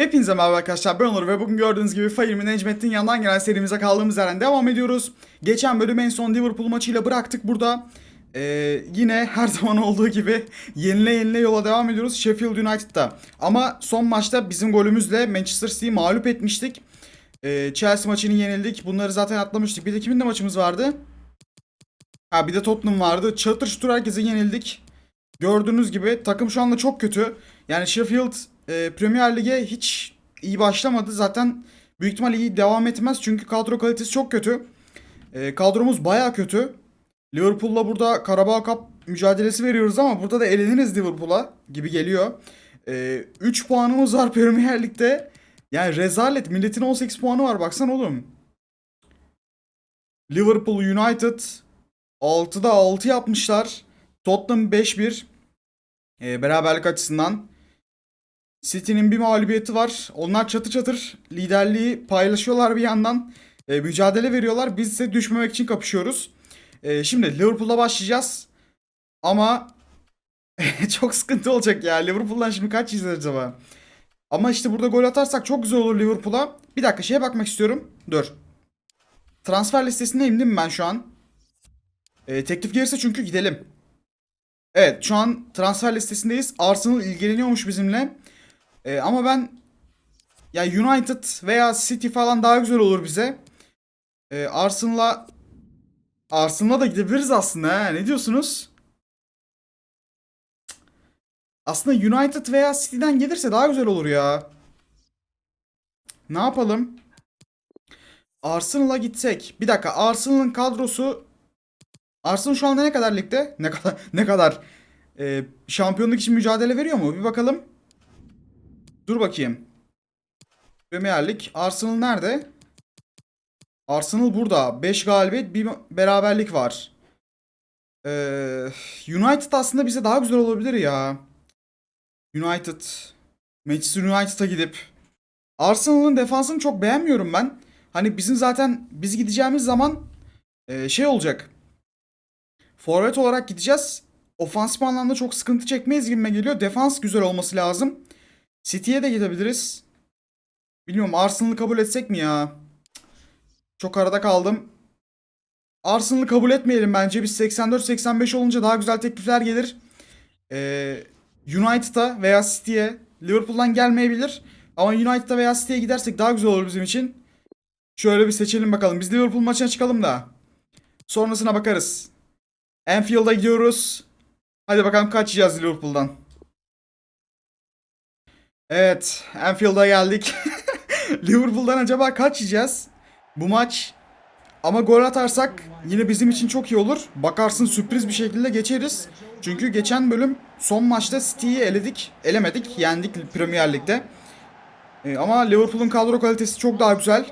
Hepinize merhaba arkadaşlar ben Onur ve bugün gördüğünüz gibi Fire Management'in yandan gelen serimize kaldığımız yerden devam ediyoruz. Geçen bölüm en son Liverpool maçıyla bıraktık burada. Ee, yine her zaman olduğu gibi yenile yenile yola devam ediyoruz Sheffield United'da. Ama son maçta bizim golümüzle Manchester City'yi mağlup etmiştik. Ee, Chelsea maçını yenildik. Bunları zaten atlamıştık. Bir de kimin de maçımız vardı? Ha bir de Tottenham vardı. Çatır çutur herkese yenildik. Gördüğünüz gibi takım şu anda çok kötü. Yani Sheffield e, Premier Lig'e hiç iyi başlamadı. Zaten büyük ihtimal iyi devam etmez. Çünkü kadro kalitesi çok kötü. E, kadromuz baya kötü. Liverpool'la burada Karabağ Cup mücadelesi veriyoruz ama burada da eleniriz Liverpool'a gibi geliyor. 3 puanımız var Premier Lig'de. Yani rezalet. Milletin 18 puanı var baksana oğlum. Liverpool United 6'da 6 yapmışlar. Tottenham 5-1. E, beraberlik açısından. City'nin bir mağlubiyeti var. Onlar çatır çatır liderliği paylaşıyorlar bir yandan. E, mücadele veriyorlar. Biz ise düşmemek için kapışıyoruz. E, şimdi Liverpool'la başlayacağız. Ama çok sıkıntı olacak ya. Liverpool'dan şimdi kaç izleriz acaba? Ama işte burada gol atarsak çok güzel olur Liverpool'a. Bir dakika şeye bakmak istiyorum. Dur. Transfer listesindeyim değil mi ben şu an? E, teklif gelirse çünkü gidelim. Evet şu an transfer listesindeyiz. Arsenal ilgileniyormuş bizimle. Ee, ama ben ya United veya City falan daha güzel olur bize. Ee, Arsenal'a Arsenal'a da gidebiliriz aslında ha. Ne diyorsunuz? Aslında United veya City'den gelirse daha güzel olur ya. Ne yapalım? Arsenal'a gitsek. Bir dakika Arsenal'ın kadrosu Arsenal şu anda ne kadar ligde? Ne kadar ne kadar e, şampiyonluk için mücadele veriyor mu? Bir bakalım. Dur bakayım. Premier Lig. Arsenal nerede? Arsenal burada. 5 galibiyet, bir beraberlik var. Ee, United aslında bize daha güzel olabilir ya. United. Manchester United'a gidip. Arsenal'ın defansını çok beğenmiyorum ben. Hani bizim zaten biz gideceğimiz zaman e, şey olacak. Forvet olarak gideceğiz. Ofansif anlamda çok sıkıntı çekmeyiz gibime geliyor. Defans güzel olması lazım. City'ye de gidebiliriz. Bilmiyorum Arsenal'ı kabul etsek mi ya? Çok arada kaldım. Arsenal'ı kabul etmeyelim bence. Biz 84-85 olunca daha güzel teklifler gelir. Ee, United'a veya City'ye Liverpool'dan gelmeyebilir. Ama United'a veya City'ye gidersek daha güzel olur bizim için. Şöyle bir seçelim bakalım. Biz Liverpool maçına çıkalım da. Sonrasına bakarız. Anfield'a gidiyoruz. Hadi bakalım kaç yiyeceğiz Liverpool'dan. Evet, Anfield'a geldik. Liverpool'dan acaba kaç yiyeceğiz? Bu maç ama gol atarsak yine bizim için çok iyi olur. Bakarsın sürpriz bir şekilde geçeriz. Çünkü geçen bölüm son maçta City'yi eledik. Elemedik, yendik Premier Lig'de. Ee, ama Liverpool'un kadro kalitesi çok daha güzel.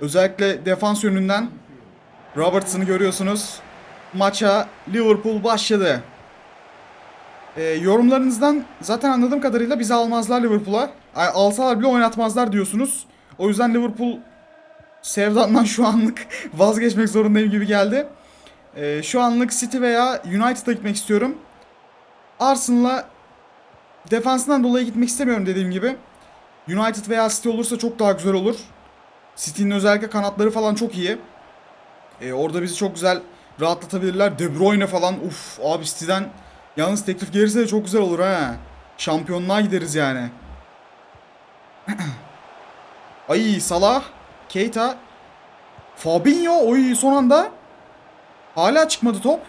Özellikle defans yönünden Robertson'ı görüyorsunuz. Maça Liverpool başladı. E, yorumlarınızdan zaten anladığım kadarıyla bizi almazlar Liverpool'a. Alsalar bile oynatmazlar diyorsunuz. O yüzden Liverpool sevdandan şu anlık vazgeçmek zorundayım gibi geldi. E, şu anlık City veya United'a gitmek istiyorum. Arsenal'a defansından dolayı gitmek istemiyorum dediğim gibi. United veya City olursa çok daha güzel olur. City'nin özellikle kanatları falan çok iyi. E, orada bizi çok güzel rahatlatabilirler. De Bruyne falan uf abi City'den Yalnız teklif gelirse de çok güzel olur ha. Şampiyonluğa gideriz yani. Ay Salah, Keita, Fabinho oy son anda. Hala çıkmadı top.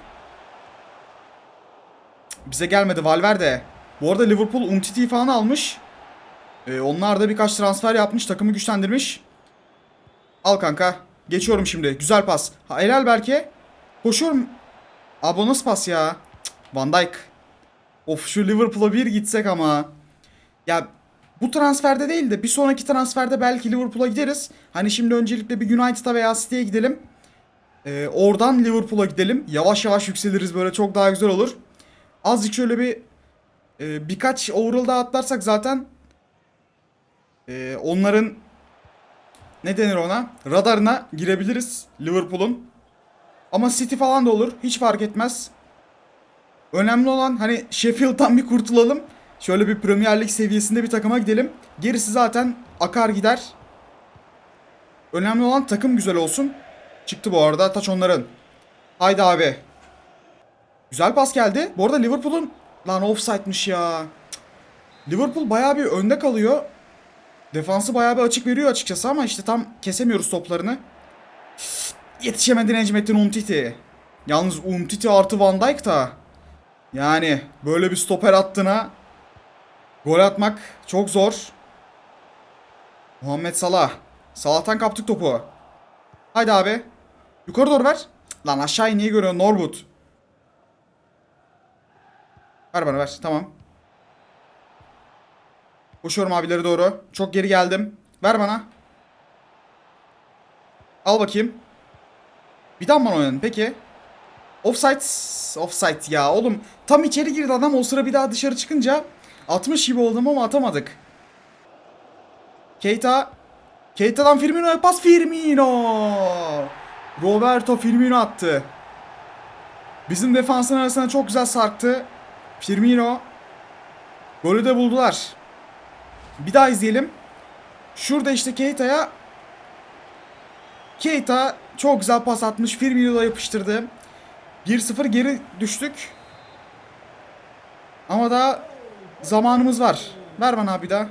Bize gelmedi Valverde. Bu arada Liverpool Umtiti'yi falan almış. Ee, onlar da birkaç transfer yapmış. Takımı güçlendirmiş. Al kanka. Geçiyorum şimdi. Güzel pas. Ha, helal belki. Koşuyorum. Abi nasıl pas ya? Van Dijk. Of şu Liverpool'a bir gitsek ama. Ya bu transferde değil de bir sonraki transferde belki Liverpool'a gideriz. Hani şimdi öncelikle bir United'a veya City'ye gidelim. Ee, oradan Liverpool'a gidelim. Yavaş yavaş yükseliriz böyle çok daha güzel olur. Azıcık şöyle bir e, birkaç overall daha atlarsak zaten e, onların ne denir ona? Radarına girebiliriz Liverpool'un. Ama City falan da olur. Hiç fark etmez. Önemli olan hani Sheffield'dan bir kurtulalım. Şöyle bir Premier Lig seviyesinde bir takıma gidelim. Gerisi zaten akar gider. Önemli olan takım güzel olsun. Çıktı bu arada. Taç onların. Haydi abi. Güzel pas geldi. Bu arada Liverpool'un... Lan offside'mış ya. Liverpool bayağı bir önde kalıyor. Defansı bayağı bir açık veriyor açıkçası ama işte tam kesemiyoruz toplarını. Yetişemedi Necmettin Umtiti. Yalnız Umtiti artı Van Dijk da. Yani böyle bir stoper attığına gol atmak çok zor. Muhammed Salah. Salah'tan kaptık topu. Haydi abi. Yukarı doğru ver. Lan aşağıyı niye görüyorsun Norwood? Ver bana ver. Tamam. Koşuyorum abileri doğru. Çok geri geldim. Ver bana. Al bakayım. Bir daha bana oynadın peki? Offside. Offside ya oğlum. Tam içeri girdi adam o sıra bir daha dışarı çıkınca 60 gibi oldum ama atamadık. Keita. Keita'dan Firmino'ya pas Firmino. Roberto Firmino attı. Bizim defansın arasına çok güzel sarktı. Firmino. Golü de buldular. Bir daha izleyelim. Şurada işte Keita'ya Keita çok güzel pas atmış. Firmino'da yapıştırdı. 1-0 geri düştük. Ama daha zamanımız var. Ver bana bir daha.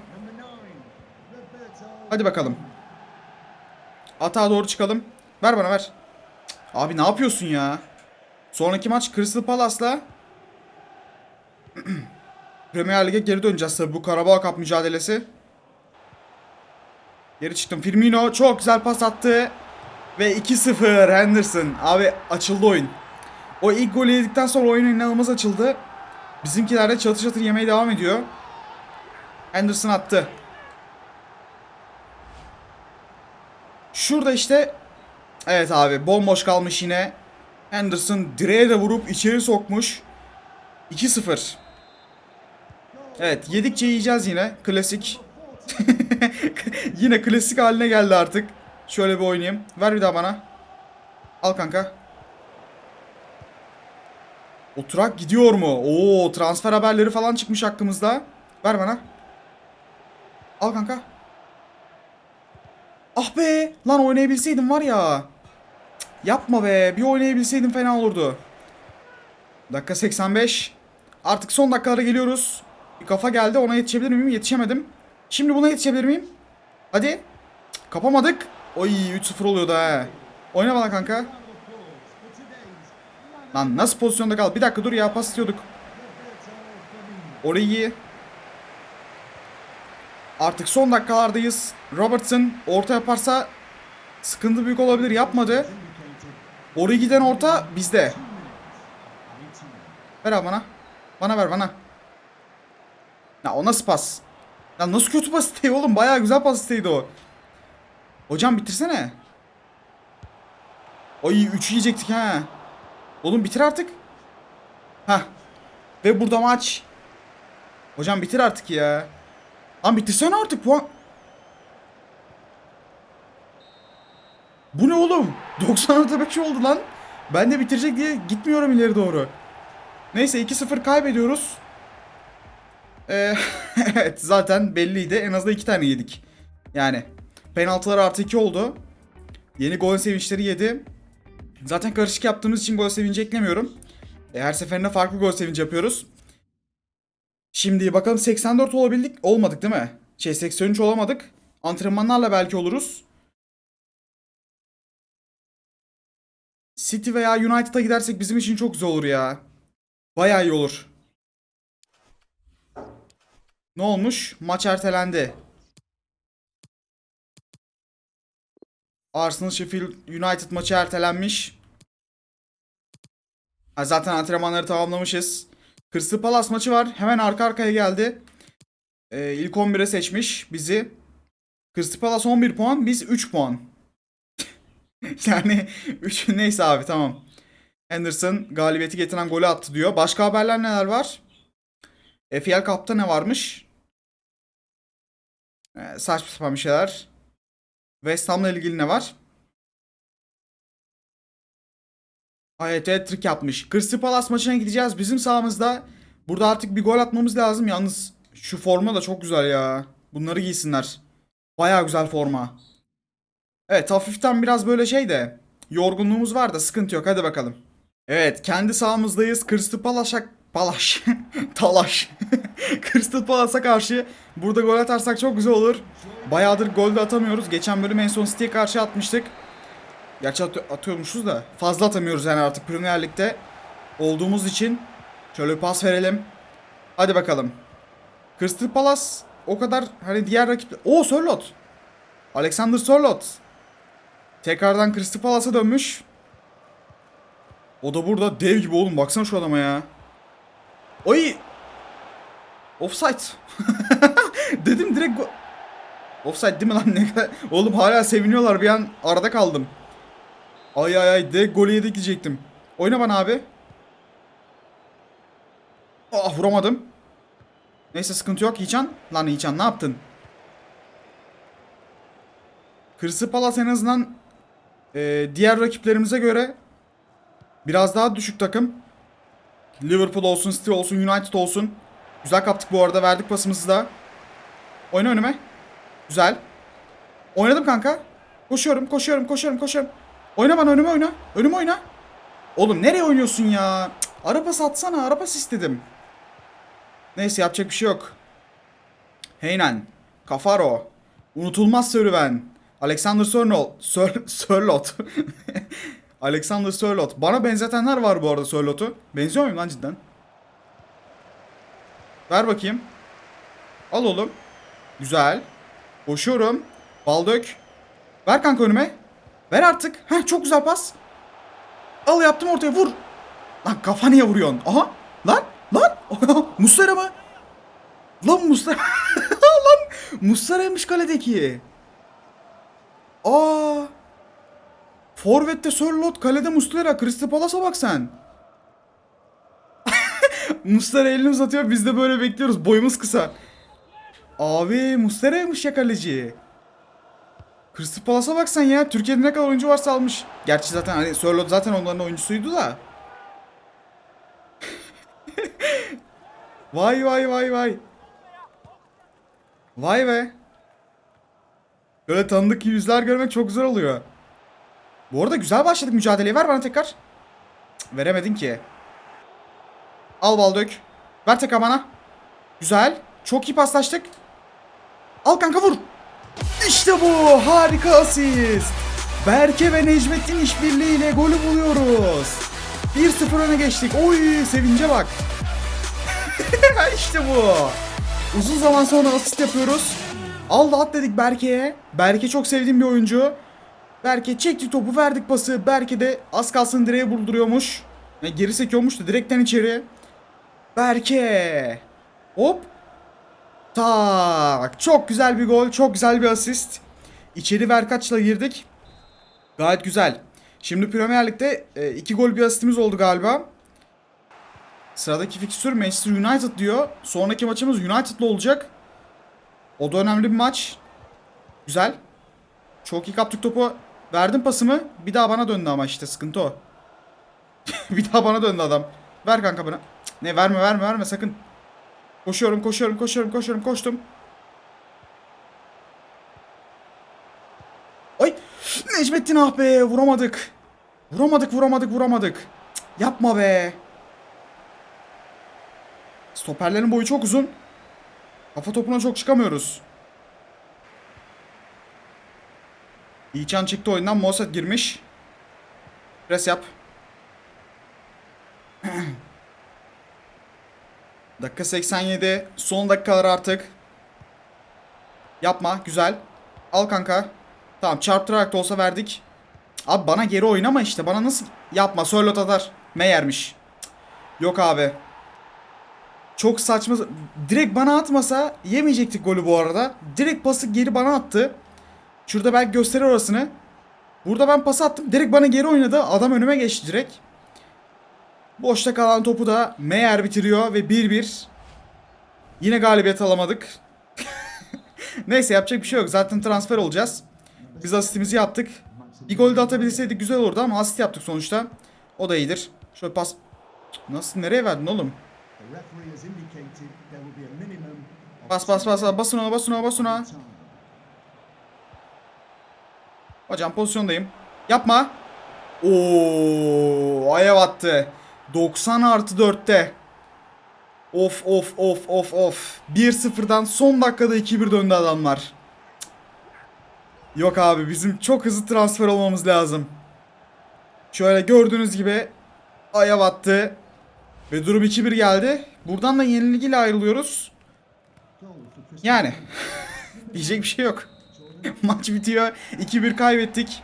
Hadi bakalım. Atağa doğru çıkalım. Ver bana ver. Abi ne yapıyorsun ya? Sonraki maç Crystal Palace'la Premier Lig'e geri döneceğiz tabii bu Karabağ Cup mücadelesi. Geri çıktım. Firmino çok güzel pas attı. Ve 2-0 Henderson. Abi açıldı oyun. O ilk golü yedikten sonra oyun inanılmaz açıldı. Bizimkiler de çatır çatır yemeye devam ediyor. Henderson attı. Şurada işte Evet abi bomboş kalmış yine. Henderson direğe de vurup içeri sokmuş. 2-0. Evet yedikçe yiyeceğiz yine. Klasik. yine klasik haline geldi artık. Şöyle bir oynayayım. Ver bir daha bana. Al kanka. Oturak gidiyor mu? Oo transfer haberleri falan çıkmış hakkımızda. Ver bana. Al kanka. Ah be! Lan oynayabilseydim var ya. Yapma be. Bir oynayabilseydim fena olurdu. Dakika 85. Artık son dakikalara geliyoruz. Bir kafa geldi. Ona yetişebilir miyim? Yetişemedim. Şimdi buna yetişebilir miyim? Hadi. Kapamadık. Oy 3-0 oluyordu ha. Oyna bana kanka. Lan nasıl pozisyonda kal? Bir dakika dur ya pas istiyorduk. Orayı. Artık son dakikalardayız. Robertson orta yaparsa sıkıntı büyük olabilir. Yapmadı. Oraya giden orta bizde. Ver abi bana. Bana ver bana. Ya o nasıl pas? Ya nasıl kötü pas isteği oğlum? Bayağı güzel pas isteğiydi o. Hocam bitirsene. Ay 3 yiyecektik ha. Oğlum bitir artık. Ha. Ve burada maç. Hocam bitir artık ya. Lan bitirsene artık puan. Bu ne oğlum? 90 5 oldu lan. Ben de bitirecek diye gitmiyorum ileri doğru. Neyse 2-0 kaybediyoruz. Ee, evet zaten belliydi. En azından 2 tane yedik. Yani penaltılar artı 2 oldu. Yeni gol sevinçleri yedi. Zaten karışık yaptığımız için gol sevinci eklemiyorum. E, her seferinde farklı gol sevinci yapıyoruz. Şimdi bakalım 84 olabildik. Olmadık değil mi? Şey 83 olamadık. Antrenmanlarla belki oluruz. City veya United'a gidersek bizim için çok güzel olur ya. Bayağı iyi olur. Ne olmuş? Maç ertelendi. Arsenal Sheffield United maçı ertelenmiş. Zaten antrenmanları tamamlamışız. Crystal Palace maçı var. Hemen arka arkaya geldi. Ee, ilk 11'e seçmiş bizi. Crystal Palace 11 puan, biz 3 puan. yani 3 neyse abi tamam. Henderson galibiyeti getiren golü attı diyor. Başka haberler neler var? FPL Cup'ta ne varmış? Ee, saçma sapan bir şeyler. West Ham'la ilgili ne var? Evet hat-trick yapmış. Crystal Palace maçına gideceğiz. Bizim sahamızda burada artık bir gol atmamız lazım. Yalnız Şu forma da çok güzel ya. Bunları giysinler. Baya güzel forma. Evet hafiften biraz böyle şey de. Yorgunluğumuz var da sıkıntı yok hadi bakalım. Evet kendi sahamızdayız. Crystal Palace'a Palaş. Talaş. Crystal Palace'a karşı burada gol atarsak çok güzel olur. Bayağıdır gol de atamıyoruz. Geçen bölüm en son City'ye karşı atmıştık. Gerçi at- atıyormuşuz da fazla atamıyoruz yani artık Premier Lig'de olduğumuz için. Şöyle pas verelim. Hadi bakalım. Crystal Palace o kadar hani diğer rakip... Oo Sörlot. Alexander Sörlot. Tekrardan Crystal Palace'a dönmüş. O da burada dev gibi oğlum baksana şu adama ya. Oy. Offside. Dedim direkt Offside değil mi lan ne kadar? Oğlum hala seviniyorlar bir an arada kaldım. Ay ay ay direkt golü yedik diyecektim. Oyna bana abi. Ah vuramadım. Neyse sıkıntı yok Yiğcan. Lan Yiğcan ne yaptın? Crystal Palace en azından e, diğer rakiplerimize göre biraz daha düşük takım. Liverpool olsun, City olsun, United olsun. Güzel kaptık bu arada. Verdik pasımızı da. Oyna önüme. Güzel. Oynadım kanka. Koşuyorum, koşuyorum, koşuyorum, koşuyorum. Oyna bana önüme oyna. Önüme oyna. Oğlum nereye oynuyorsun ya? Araba satsana. Araba istedim. Neyse yapacak bir şey yok. Heynen. Kafaro. Unutulmaz serüven. Alexander Sörlot. Sör, Sörlot. Alexander Sörlot. Bana benzetenler var bu arada Sörlot'u. Benziyor muyum lan cidden? Ver bakayım. Al oğlum. Güzel. Koşuyorum. Bal dök. Ver kanka önüme. Ver artık. Heh çok güzel pas. Al yaptım ortaya vur. Lan kafa niye vuruyorsun? Aha. Lan. Lan. Muslera mı? Lan Muslera. lan. Muslera'ymış kaledeki. Aa. Forvet'te Sörlot, kalede Muslera. Crystal Palace'a bak sen. Muslera elini uzatıyor. Biz de böyle bekliyoruz. Boyumuz kısa. Abi Muslera'ymış ya kaleci. Crystal Palace'a bak ya. Türkiye'de ne kadar oyuncu varsa almış. Gerçi zaten hani Sörlot zaten onların oyuncusuydu da. vay vay vay vay. Vay be. Böyle tanıdık yüzler görmek çok güzel oluyor. Bu arada güzel başladık mücadeleye. Ver bana tekrar. Cık, veremedin ki. Al bal dök. Ver tekrar bana. Güzel. Çok iyi paslaştık. Al kanka vur. İşte bu. Harika asist. Berke ve Necmettin işbirliğiyle golü buluyoruz. 1-0 öne geçtik. Oy sevince bak. işte bu. Uzun zaman sonra asist yapıyoruz. Al da at dedik Berke'ye. Berke çok sevdiğim bir oyuncu. Berke çekti topu verdik pası. Berke de az kalsın direğe vurduruyormuş. Yani geri sekiyormuş da direkten içeri. Berke. Hop. Tak. Çok güzel bir gol. Çok güzel bir asist. İçeri Verkaç'la girdik. Gayet güzel. Şimdi Premier Lig'de e, iki gol bir asistimiz oldu galiba. Sıradaki fikstür Manchester United diyor. Sonraki maçımız United'la olacak. O da önemli bir maç. Güzel. Çok iyi kaptık topu. Verdim pasımı. Bir daha bana döndü ama işte sıkıntı o. bir daha bana döndü adam. Ver kanka bana. Ne verme verme verme sakın. Koşuyorum koşuyorum koşuyorum koşuyorum koştum. Ay Necmettin ah be vuramadık. Vuramadık vuramadık vuramadık. Cık, yapma be. Stoperlerin boyu çok uzun. Kafa topuna çok çıkamıyoruz. İlçan çıktı oyundan. Mossad girmiş. Pres yap. Dakika 87. Son dakikalar artık. Yapma. Güzel. Al kanka. Tamam çarptırarak da olsa verdik. Abi bana geri oynama işte. Bana nasıl... Yapma. Sörlot atar. Meyer'miş. Yok abi. Çok saçma. Direkt bana atmasa yemeyecektik golü bu arada. Direkt pası geri bana attı. Şurada belki gösterir orasını. Burada ben pas attım. Direkt bana geri oynadı. Adam önüme geçti direkt. Boşta kalan topu da Meyer bitiriyor ve 1-1. Yine galibiyet alamadık. Neyse yapacak bir şey yok. Zaten transfer olacağız. Biz asistimizi yaptık. Bir gol de atabilseydik güzel olurdu ama asist yaptık sonuçta. O da iyidir. Şöyle pas. Nasıl nereye verdin oğlum? Bas bas bas bas. Basın ona basın ona basın ona. Hocam pozisyondayım. Yapma. Oo, aya battı. 90 artı 4'te. Of of of of of. 1-0'dan son dakikada 2-1 döndü adamlar. Yok abi bizim çok hızlı transfer olmamız lazım. Şöyle gördüğünüz gibi aya battı. Ve durum 2-1 geldi. Buradan da yenilgiyle ayrılıyoruz. Yani diyecek bir şey yok. Maç bitiyor. 2-1 kaybettik.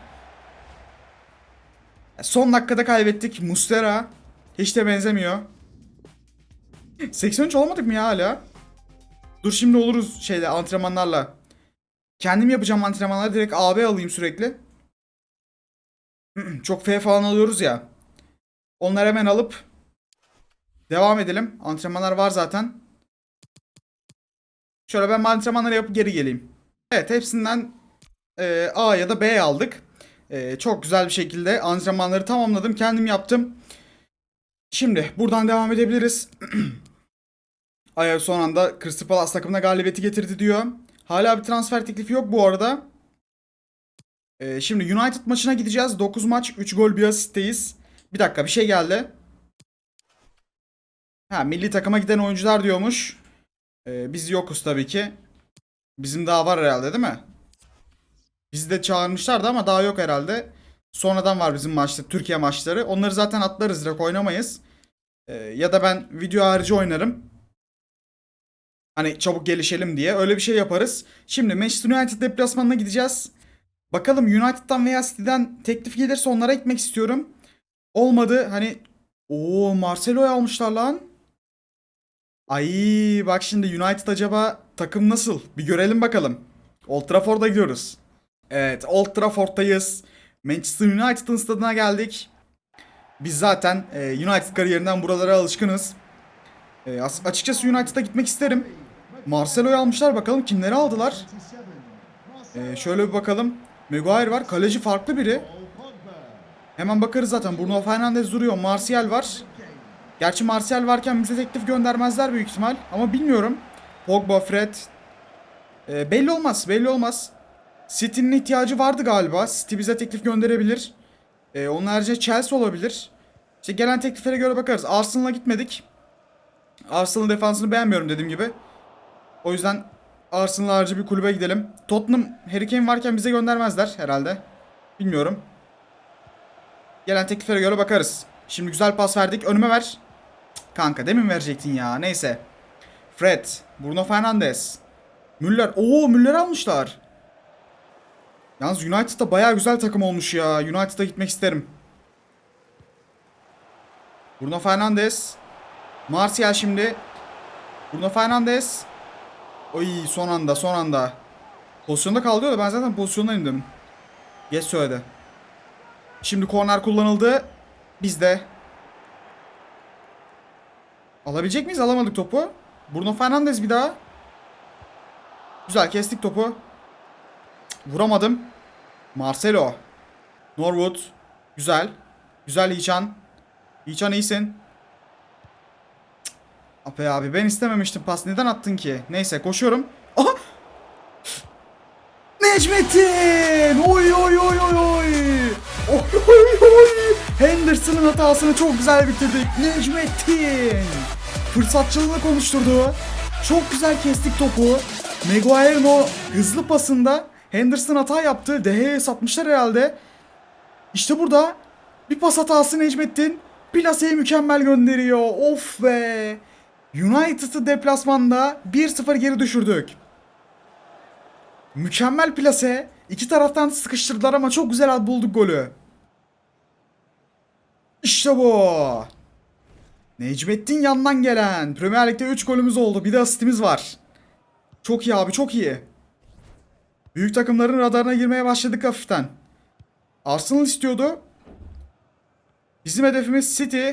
Son dakikada kaybettik. Mustera hiç de benzemiyor. 83 olamadık mı ya hala? Dur şimdi oluruz şeyde antrenmanlarla. Kendim yapacağım antrenmanları direkt AB alayım sürekli. Çok F falan alıyoruz ya. Onları hemen alıp devam edelim. Antrenmanlar var zaten. Şöyle ben antrenmanları yapıp geri geleyim. Evet hepsinden e, A ya da B aldık. E, çok güzel bir şekilde antrenmanları tamamladım. Kendim yaptım. Şimdi buradan devam edebiliriz. Ajax son anda Crystal Palace takımına galibiyeti getirdi diyor. Hala bir transfer teklifi yok bu arada. E, şimdi United maçına gideceğiz. 9 maç 3 gol bir asistteyiz. Bir dakika bir şey geldi. Ha milli takıma giden oyuncular diyormuş. E, biz yokuz tabii ki. Bizim daha var herhalde değil mi? Bizi de çağırmışlardı ama daha yok herhalde. Sonradan var bizim maçta Türkiye maçları. Onları zaten atlarız direkt oynamayız. Ee, ya da ben video harici oynarım. Hani çabuk gelişelim diye öyle bir şey yaparız. Şimdi Manchester United deplasmanına gideceğiz. Bakalım United'dan veya City'den teklif gelirse onlara gitmek istiyorum. Olmadı hani o Marcelo'yu almışlar lan. Ay bak şimdi United acaba takım nasıl? Bir görelim bakalım. Old Trafford'a gidiyoruz. Evet Old Trafford'dayız. Manchester United'ın stadına geldik. Biz zaten e, United kariyerinden buralara alışkınız. E, as- açıkçası United'a gitmek isterim. Marcelo'yu almışlar bakalım kimleri aldılar. E, şöyle bir bakalım. Maguire var. Kaleci farklı biri. Hemen bakarız zaten. Bruno Fernandes duruyor. Martial var. Gerçi Martial varken bize teklif göndermezler büyük ihtimal. Ama bilmiyorum. Pogba, Fred. E, belli olmaz. Belli olmaz. City'nin ihtiyacı vardı galiba. City bize teklif gönderebilir. Ee, onun harici Chelsea olabilir. İşte gelen tekliflere göre bakarız. Arsenal'a gitmedik. Arsenal'ın defansını beğenmiyorum dediğim gibi. O yüzden Arsenal harici bir kulübe gidelim. Tottenham Harry Kane varken bize göndermezler herhalde. Bilmiyorum. Gelen tekliflere göre bakarız. Şimdi güzel pas verdik. Önüme ver. Kanka demin verecektin ya. Neyse. Fred. Bruno Fernandes. Müller. Oo Müller almışlar. Yalnız United da bayağı güzel takım olmuş ya. United'a gitmek isterim. Bruno Fernandes. Martial şimdi. Bruno Fernandes. Oy son anda son anda. Pozisyonda kaldı da ben zaten pozisyondayım demin. Geç söyledi. Şimdi korner kullanıldı. Biz de. Alabilecek miyiz? Alamadık topu. Bruno Fernandes bir daha. Güzel kestik topu. Vuramadım. Marcelo. Norwood. Güzel. Güzel Hiçan. Hiçan iyisin. Ape abi ben istememiştim pas. Neden attın ki? Neyse koşuyorum. Aha! Necmettin! Oy oy oy oy oy! Oy oy oy! Henderson'ın hatasını çok güzel bitirdik. Necmettin! Fırsatçılığını konuşturdu. Çok güzel kestik topu. Maguire'ın o hızlı pasında Henderson hata yaptı. Deha'ya satmışlar herhalde. İşte burada bir pas hatası Necmettin. Plaseyi mükemmel gönderiyor. Of be. United'ı deplasmanda 1-0 geri düşürdük. Mükemmel plase. İki taraftan sıkıştırdılar ama çok güzel bulduk golü. İşte bu. Necmettin yandan gelen. Premier Lig'de 3 golümüz oldu. Bir de asistimiz var. Çok iyi abi çok iyi. Büyük takımların radarına girmeye başladık hafiften. Arsenal istiyordu. Bizim hedefimiz City,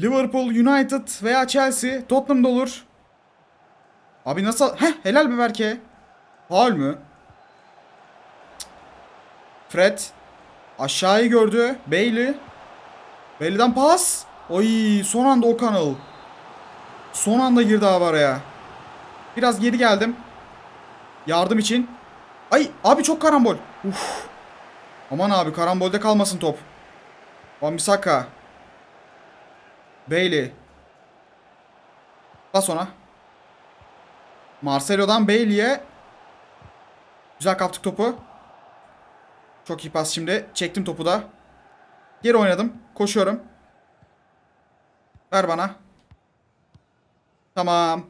Liverpool, United veya Chelsea. Tottenham'da olur. Abi nasıl? Heh helal be Berke. Faul mü? Fred. Aşağıyı gördü. Bailey. Bailey'den pas. Oy son anda O'Connell. Son anda girdi abi araya. Biraz geri geldim. Yardım için. Ay abi çok karambol. Uf. Aman abi karambolde kalmasın top. Wan-Bissaka. Bailey. Pas ona. Marcelo'dan Bailey'e. Güzel kaptık topu. Çok iyi pas şimdi. Çektim topu da. Geri oynadım. Koşuyorum. Ver bana. Tamam.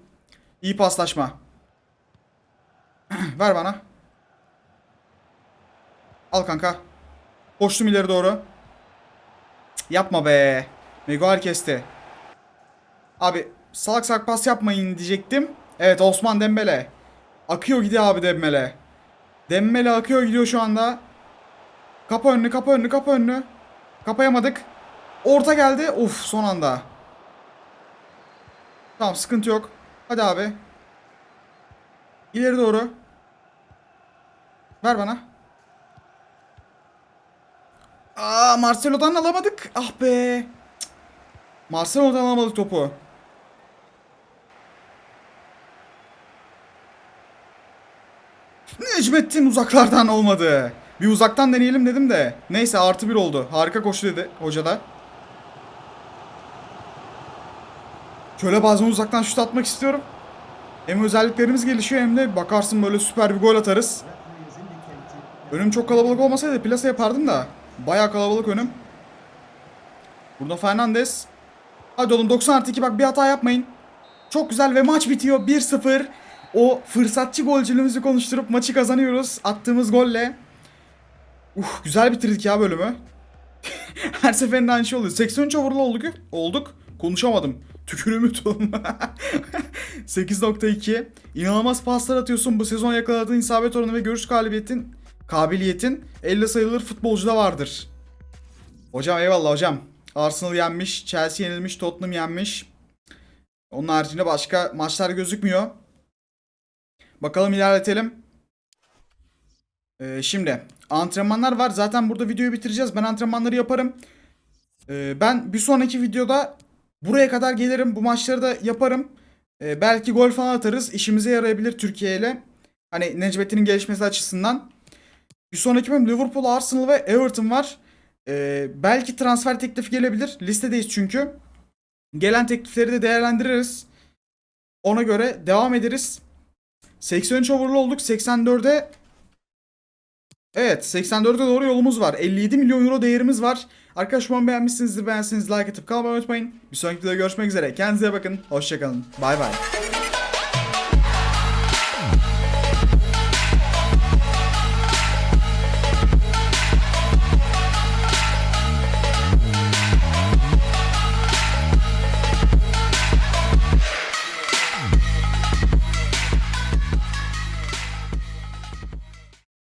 İyi paslaşma. Ver bana. Al kanka. Koştum ileri doğru. Yapma be. Meguar kesti. Abi salak salak pas yapmayın diyecektim. Evet Osman Dembele. Akıyor gidiyor abi Dembele. Dembele akıyor gidiyor şu anda. Kapa önünü kapa önünü kapa önünü. Kapayamadık. Orta geldi. Uf son anda. Tamam sıkıntı yok. Hadi abi. İleri doğru. Ver bana. Aa Marcelo'dan alamadık. Ah be. Marcelo'dan alamadık topu. Necmettin uzaklardan olmadı. Bir uzaktan deneyelim dedim de. Neyse artı bir oldu. Harika koştu dedi hoca da. Şöyle bazen uzaktan şut atmak istiyorum. Hem özelliklerimiz gelişiyor hem de bakarsın böyle süper bir gol atarız. Önüm çok kalabalık olmasaydı plase yapardım da. Baya kalabalık önüm. Burada Fernandes. Hadi oğlum 90 artı 2 bak bir hata yapmayın. Çok güzel ve maç bitiyor 1-0. O fırsatçı golcülüğümüzü konuşturup maçı kazanıyoruz attığımız golle. Uh güzel bitirdik ya bölümü. Her seferinde aynı şey oluyor. 83 overall olduk. Olduk. Konuşamadım. Tükürüğümü tuttum. 8.2. İnanılmaz paslar atıyorsun. Bu sezon yakaladığın isabet oranı ve görüş kabiliyetin kabiliyetin elle sayılır futbolcuda vardır. Hocam eyvallah hocam. Arsenal yenmiş, Chelsea yenilmiş, Tottenham yenmiş. Onun haricinde başka maçlar gözükmüyor. Bakalım ilerletelim. Ee, şimdi antrenmanlar var. Zaten burada videoyu bitireceğiz. Ben antrenmanları yaparım. Ee, ben bir sonraki videoda buraya kadar gelirim. Bu maçları da yaparım. Ee, belki gol falan atarız. İşimize yarayabilir Türkiye ile. Hani Necmettin'in gelişmesi açısından. Bir sonraki bölüm Liverpool, Arsenal ve Everton var. Ee, belki transfer teklifi gelebilir. Listedeyiz çünkü. Gelen teklifleri de değerlendiririz. Ona göre devam ederiz. 83 overall olduk. 84'e Evet 84'e doğru yolumuz var. 57 milyon euro değerimiz var. Arkadaşlar umarım beğenmişsinizdir. Beğenseniz like atıp abone unutmayın. Bir sonraki videoda görüşmek üzere. Kendinize bakın. Hoşçakalın. Bay bay.